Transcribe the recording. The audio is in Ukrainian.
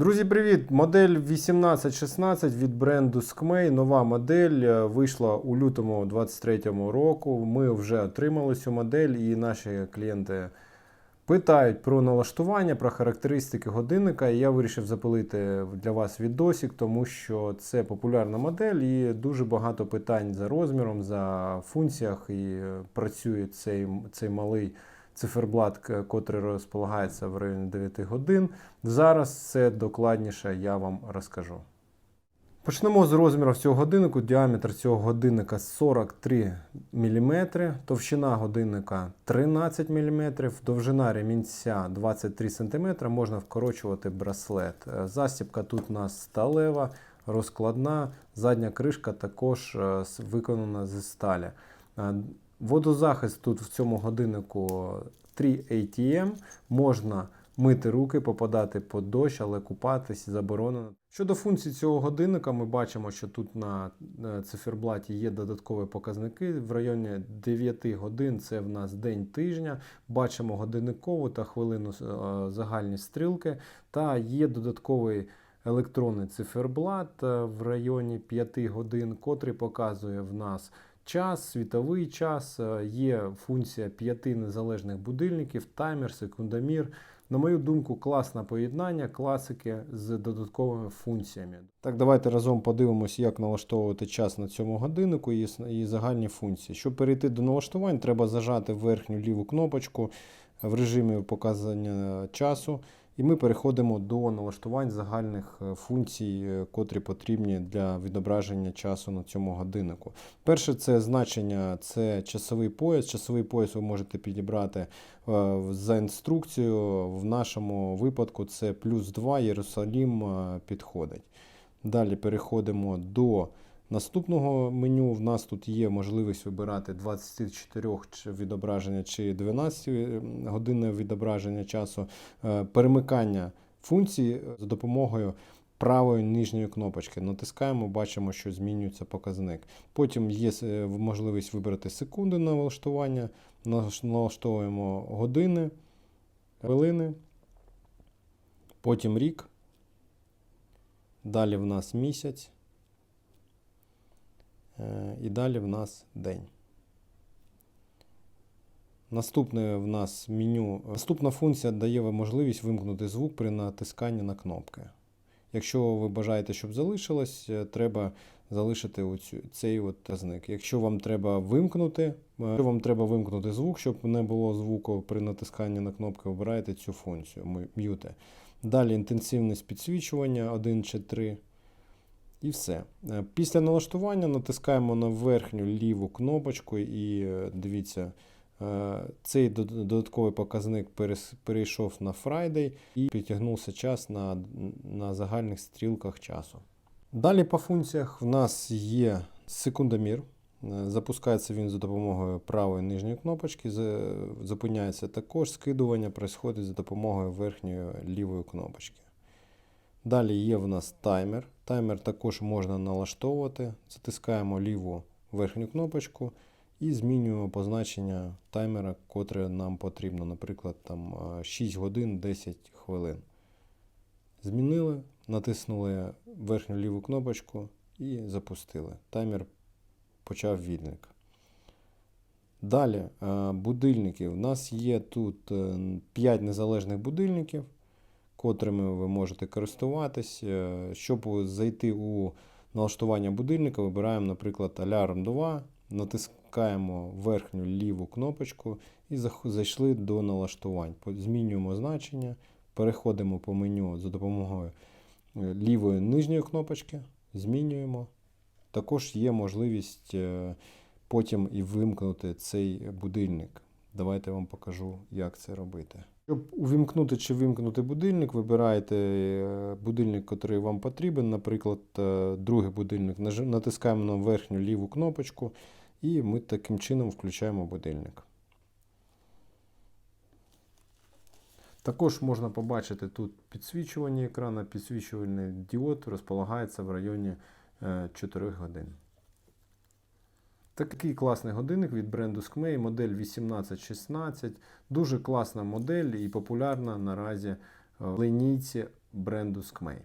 Друзі, привіт! Модель 1816 від бренду Skmei. Нова модель е, вийшла у лютому 2023 року. Ми вже отримали цю модель, і наші клієнти питають про налаштування, про характеристики годинника. І я вирішив запилити для вас відосик, тому що це популярна модель і дуже багато питань за розміром, за функціях. І е, працює цей, цей малий циферблат, котрий розполагається в районі 9 годин. Зараз це докладніше я вам розкажу. Почнемо з розмірів цього годиннику. Діаметр цього годинника 43 мм, товщина годинника 13 мм, довжина ремінця 23 см, можна вкорочувати браслет. Е, Застібка тут у нас сталева, розкладна, задня кришка також е, виконана зі сталі. Водозахист тут в цьому годиннику 3 ATM, можна мити руки, попадати під дощ, але купатись заборонено. Щодо функцій цього годинника, ми бачимо, що тут на циферблаті є додаткові показники. В районі 9 годин це в нас день тижня. Бачимо годинникову та хвилину е, загальні стрілки. Та є додатковий електронний циферблат е, в районі 5 годин, котрий показує в нас час, світовий час. Е, Є функція п'яти незалежних будильників, таймер, секундомір. На мою думку, класне поєднання класики з додатковими функціями. Так, давайте разом подивимось, як налаштовувати час на цьому годиннику і загальні функції. Щоб перейти до налаштувань, треба зажати верхню ліву кнопочку в режимі показання часу. І ми переходимо до налаштувань загальних е, функцій, е, котрі потрібні для відображення часу на цьому годиннику. Перше це значення, це часовий пояс. Часовий пояс ви можете підібрати е, за інструкцією. В нашому випадку це плюс 2 Єрусалім підходить. Далі переходимо до наступного меню. В нас тут є можливість вибирати 24 відображення чи 12 годинне відображення часу, Е, перемикання функцій за допомогою правої нижньої кнопочки. Натискаємо, бачимо, що змінюється показник. Потім є е, можливість вибрати секунди на налаштування. Налаштовуємо години, хвилини, потім рік. Далі в нас місяць. Е, І далі в нас день. Наступне в нас меню. Наступна функція дає вам можливість вимкнути звук при натисканні на кнопки. Якщо ви бажаєте, щоб залишилось, е, треба залишити оцю, цей от показник. Якщо вам треба вимкнути, е, якщо вам треба вимкнути звук, щоб не було звуку при натисканні на кнопки, обираєте цю функцію м'юти. Далі інтенсивність підсвічування 1 чи 3. І все. Е, Після налаштування натискаємо на верхню ліву кнопочку і е, дивіться, е, цей додатковий показник перейшов на Friday і підтягнувся час на, на загальних стрілках часу. Далі по функціях в нас є секундомір. Запускається він за допомогою правої нижньої кнопочки, зупиняється також скидування, происходить за допомогою верхньої лівої кнопочки. Далі є в нас таймер. Таймер також можна налаштовувати. Затискаємо ліву верхню кнопочку і змінюємо позначення таймера, котре нам потрібно, наприклад, там е, 6 годин 10 хвилин. Змінили, натиснули верхню ліву кнопочку і запустили. Таймер почав відлік. Далі е, будильники. У нас є тут 5 незалежних будильників котрими ви можете користуватись. Е, Щоб зайти у налаштування будильника, вибираємо, наприклад, Alarm 2, натискаємо верхню ліву кнопочку і зайшли до налаштувань. Змінюємо значення, переходимо по меню за допомогою е, лівої нижньої кнопочки, змінюємо. Також є можливість е, потім і вимкнути цей будильник. Давайте я вам покажу, як це робити. Щоб увімкнути чи вимкнути будильник, вибираєте е, будильник, який вам потрібен. Наприклад, е, другий будильник. Натискаємо на верхню ліву кнопочку, і ми таким чином включаємо будильник. Також можна побачити тут підсвічування екрану. Підсвічувальний діод розполагається в районі е, 4 годин. Такий класний годинник від бренду Skmei, модель 1816. Дуже класна модель і популярна наразі е, в линійці бренду Skmei.